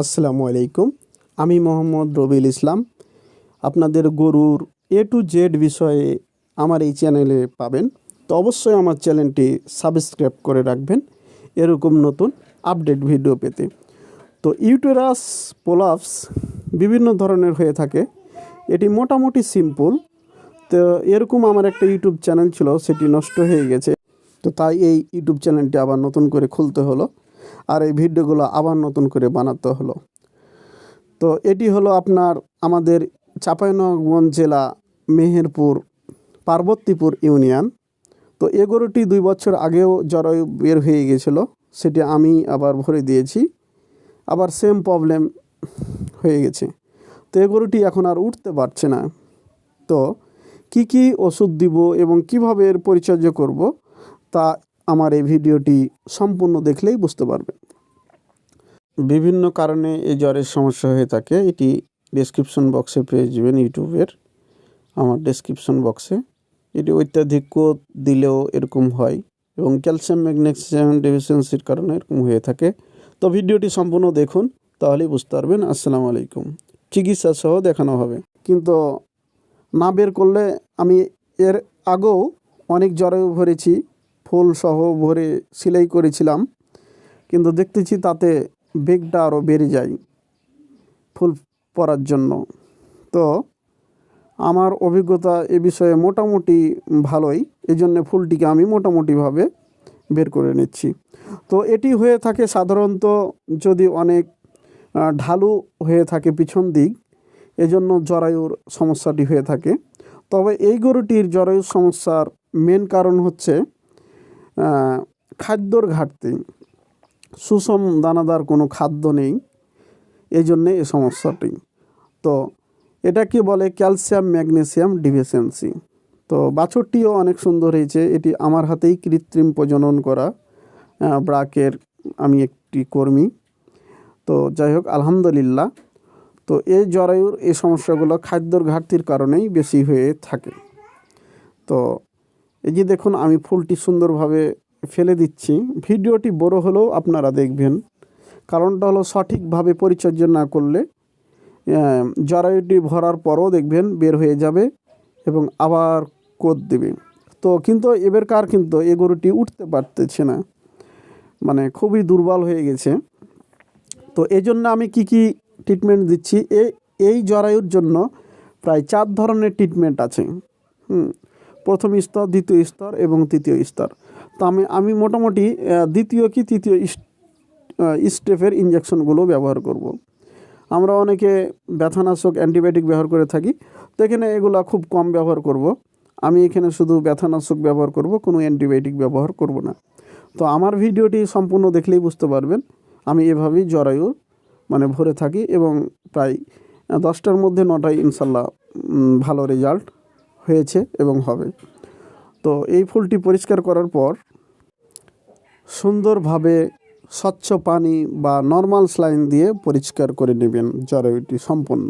আসসালামু আলাইকুম। আমি মোহাম্মদ রবিল ইসলাম। আপনাদের গরুর এ টু জেড বিষয়ে আমার এই চ্যানেলে পাবেন। তো অবশ্যই আমার চ্যানেলটি সাবস্ক্রাইব করে রাখবেন। এরকম নতুন আপডেট ভিডিও পেতে। তো ইউটেরাস, পোলাপস বিভিন্ন ধরনের হয়ে থাকে। এটি মোটামুটি সিম্পল। তো এরকম আমার একটা ইউটিউব চ্যানেল ছিল, সেটি নষ্ট হয়ে গেছে। তো তাই এই ইউটিউব চ্যানেলটি আবার নতুন করে খুলতে হলো। আর এই ভিডিওগুলো আবার নতুন করে বানাতে হলো। তো এটি হলো আপনার আমাদের চাঁপাইনবাবগঞ্জ জেলা মেহেরপুর পার্বতীপুর ইউনিয়ন। তো এ গরুটি দুই বছর আগেও জরায়ু বের হয়ে গেছিল, সেটি আমি আবার ভরে দিয়েছি। আবার সেম প্রবলেম হয়ে গেছে। তো এ গরুটি এখন আর উঠতে পারছে না। তো কি কি ওষুধ দিব এবং কীভাবে এর পরিচর্যা করব, তা আমার এই ভিডিওটি সম্পূর্ণ দেখলেই বুঝতে পারবেন। বিভিন্ন কারণে এই জ্বরের সমস্যা হয়ে থাকে, এটি ডেসক্রিপশন বক্সে পেয়ে যাবেন ইউটিউবের আমার ডেসক্রিপশন বক্সে এটি অত্যাধিক দিলেও এরকম হয় এবং ক্যালসিয়াম ম্যাগনেসিয়াম ডেফিসিয়েন্সির কারণে এরকম হয়ে থাকে। তো ভিডিওটি সম্পূর্ণ দেখুন, তাহলেই বুঝতে পারবেন। আসসালামু আলাইকুম। চিকিৎসা সহ দেখানো হবে। কিন্তু না বের করলে আমি এর আগেও অনেক জ্বরে ভরেছি। ফুল সহ ভরে সেলাই করেছিলাম। কিন্তু দেখতেছি তাতে বেগটা আরও বেড়ে যায় ফুল পরার জন্য। তো আমার অভিজ্ঞতা এ বিষয়ে মোটামুটি ভালোই। এই জন্যে ফুলটিকে আমি মোটামুটিভাবে বের করে নিচ্ছি। তো এটি হয়ে থাকে সাধারণত যদি অনেক ঢালু হয়ে থাকে পিছন দিক, এজন্য জরায়ুর সমস্যাটি হয়ে থাকে। তবে এই গরুটির জরায়ুর সমস্যার মেন কারণ হচ্ছে খাদ্যর ঘাটতি, সুষম দানাদার কোনো খাদ্য নেই, এই জন্যে এই সমস্যাটি। তো এটা এটাকে বলে? Calcium magnesium deficiency. তো বাছরটিও অনেক সুন্দর হয়েছে। এটি আমার হাতেই কৃত্রিম প্রজনন করা ব্রাকের আমি একটি কর্মী। তো যাই হোক, আলহামদুলিল্লাহ। তো এই জরায়ুর এই সমস্যাগুলো খাদ্যর ঘাটতির কারণেই বেশি হয়ে থাকে। তো এই যে দেখুন, আমি ফুলটি সুন্দরভাবে ফেলে দিচ্ছি। ভিডিওটি বড় হলেও আপনারা দেখবেন। কারণটা হলো সঠিকভাবে পরিচর্যা না করলে জরায়ুটি ভরার পরও দেখবেন বের হয়ে যাবে এবং আবার কোদ দেবে। তো কিন্তু এবারকার কিন্তু এ গরুটি উঠতে পারতেছে না। মানে খুবই দুর্বল হয়ে গেছে। তো এই জন্য আমি কি কি ট্রিটমেন্ট দিচ্ছি? এ, এই জরায়ুর জন্য প্রায় চার ধরনের ট্রিটমেন্ট আছে। হুম প্রথম স্তর, দ্বিতীয় স্তর এবং তৃতীয় স্তর তো আমি আমি মোটামুটি দ্বিতীয় কি তৃতীয় স্টেপের ইঞ্জেকশনগুলো ব্যবহার করব। আমরা অনেকে ব্যথানাশক অ্যান্টিবায়োটিক ব্যবহার করে থাকি, তো এখানে এগুলো খুব কম ব্যবহার করব। আমি এখানে শুধু ব্যথানাশক ব্যবহার করব, কোনো অ্যান্টিবায়োটিক ব্যবহার করব না তো আমার ভিডিওটি সম্পূর্ণ দেখলেই বুঝতে পারবেন, আমি এভাবেই জরায়ু মানে ভরে থাকি এবং প্রায় দশটার মধ্যে নটায় ইনশাল্লাহ ভালো রেজাল্ট হয়েছে এবং হবে। তো এই ফুলটি পরিষ্কার করার পর সুন্দরভাবে স্বচ্ছ পানি বা নর্মাল স্লাইন দিয়ে পরিষ্কার করে নেবেন জরায়ুটি সম্পূর্ণ।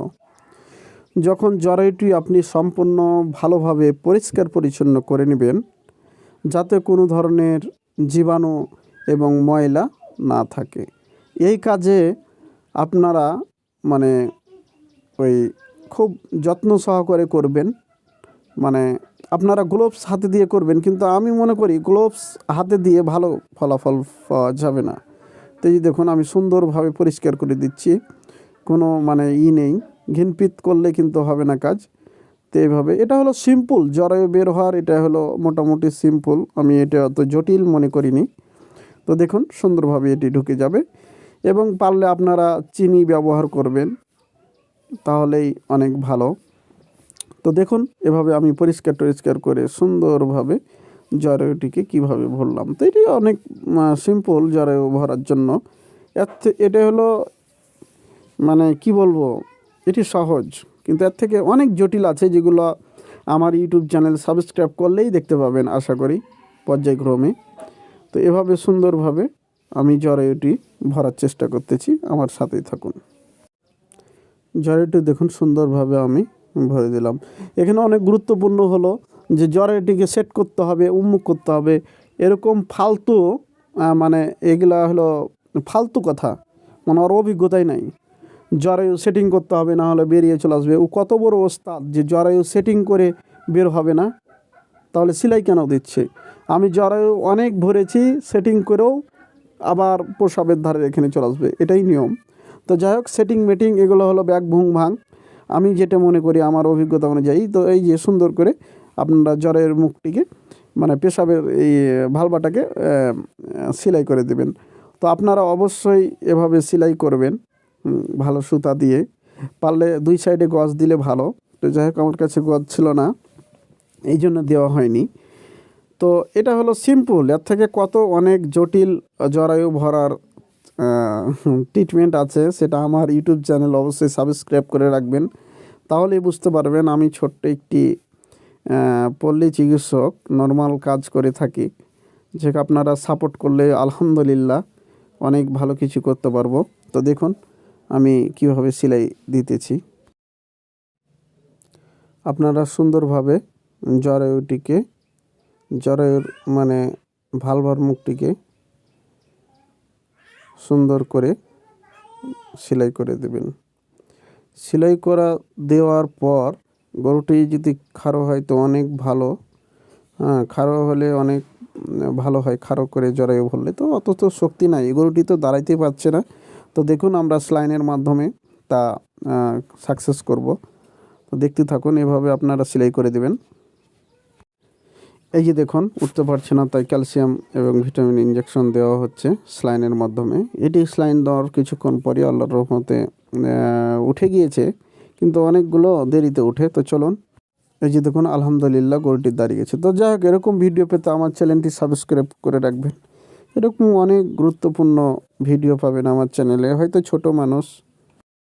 যখন জরায়ুটি আপনি সম্পূর্ণ ভালোভাবে পরিষ্কার পরিচ্ছন্ন করে নেবেন, যাতে কোনো ধরনের জীবাণু এবং ময়লা না থাকে। এই কাজে আপনারা মানে ওই খুব যত্ন সহকারে করবেন। মানে আপনারা গ্লোভস হাতে দিয়ে করবেন, কিন্তু আমি মনে করি গ্লোভস হাতে দিয়ে ভালো ফলাফল পাওয়া যাবে না। তো এই দেখুন, আমি সুন্দরভাবে পরিষ্কার করে দিচ্ছি, কোনো মানে ই নেই, ঘিনপিত করলে কিন্তু হবে না কাজ। তো এইভাবে, এটা হলো সিম্পল জ্বরে বের হওয়ার এটা হলো মোটামুটি সিম্পল আমি এটা অত জটিল মনে করিনি। তো দেখুন, সুন্দরভাবে এটি ঢুকে যাবে এবং পারলে আপনারা চিনি ব্যবহার করবেন, তাহলেই অনেক ভালো। তো দেখুন, এভাবে আমি পরিষ্কার টরিষ্কার করে সুন্দরভাবে জরায়ুটিকে কীভাবে ভরলাম। তো এটি অনেক সিম্পল জরায়ু ভরার জন্য। এর এটা হলো মানে কি বলব, এটি সহজ, কিন্তু এর থেকে অনেক জটিল আছে যেগুলো আমার ইউটিউব চ্যানেল সাবস্ক্রাইব করলেই দেখতে পাবেন, আশা করি, পর্যায়ক্রমে। তো এভাবে সুন্দরভাবে আমি জরায়ুটি ভরার চেষ্টা করতেছি, আমার সাথেই থাকুন। জরায়ুটি দেখুন, সুন্দরভাবে আমি ভরে দিলাম। এখানে অনেক গুরুত্বপূর্ণ হলো যে জরায়ুটিকে সেট করতে হবে উন্মুখ করতে হবে। এরকম ফালতু মানে এগুলা হলো ফালতু কথা মানে ওর অভিজ্ঞতাই নাই। জরায়ু সেটিং করতে হবে, না হলে বেরিয়ে চলে আসবে। ও কত বড় ওস্তাদ যে জরায়ু সেটিং করে বের হবে না? তাহলে সেলাই কেন দিচ্ছে? আমি জরায়ু অনেক ভরেছি সেটিং করেও আবার প্রসাবের ধারে এখানে চলে আসবে। এটাই নিয়ম। তো যাই হোক সেটিং মেটিং এগুলো হলো ব্যাগ, ভুং, ভাং। আমি যেটা মনে করি আমার অভিজ্ঞতা অনুযায়ী, তো এই যে সুন্দর করে আপনারা জ্বরের মুখটিকে মানে পেশাবের এই ভালবাটাকে সেলাই করে দেবেন। তো আপনারা অবশ্যই এভাবে সেলাই করবেন ভালো সুতা দিয়ে। পারলে দুই সাইডে গজ দিলে ভালো। তো যাই হোক, আমার কাছে গজ ছিল না, এই জন্য দেওয়া হয়নি। তো এটা হলো সিম্পল, এর থেকে কত অনেক জটিল জরায়ু ভরার ট্রিটমেন্ট আছে, সেটা আমার ইউটিউব চ্যানেল অবশ্যই সাবস্ক্রাইব করে রাখবেন। তাহলেই বুঝতে পারবেন আমি ছোট্ট একটি পল্লী চিকিৎসক নর্মাল কাজ করে থাকি। যে আপনারা সাপোর্ট করলে আলহামদুলিল্লাহ অনেক ভালো কিছু করতে পারব। তো দেখুন, আমি কীভাবে সেলাই দিতেছি। আপনারা সুন্দরভাবে জরায়ুটিকে, জরায়ুর মানে ভালভার মুখটিকে সুন্দর করে সেলাই করে দেবেন। সেলাই করা দেওয়ার পর গরুটি যদি খাড়ো হয় তো অনেক ভালো। হ্যাঁ খাড়ো হলে অনেক, ভালো হয়, খাড়ো করে জরায়ু ভরলে তো অত তো শক্তি নাই, এই গরুটি তো দাঁড়াইতে পারছে না। তো দেখুন আমরা স্লাইনের মাধ্যমে তা সাকসেস করব। তো দেখতে থাকুন, এভাবে আপনারা সেলাই করে দেবেন। এই যে দেখুন, উঠতে পারছে না, তাই ক্যালসিয়াম এবং ভিটামিন ইঞ্জেকশন দেওয়া হচ্ছে স্লাইনের মাধ্যমে। এটি স্লাইন দেওয়ার কিছুক্ষণ পরে আল্লাহর রহমতে উঠে গিয়েছে, কিন্তু অনেকগুলো দেরিতে উঠে তো চলুন, এই যে দেখুন, আলহামদুলিল্লাহ গরুটি দাঁড়িয়ে গেছে। তো যাই হোক, এরকম ভিডিও পেতে আমার চ্যানেলটি সাবস্ক্রাইব করে রাখবেন। এরকম অনেক গুরুত্বপূর্ণ ভিডিও পাবেন আমার চ্যানেলে। হয়তো ছোট মানুষ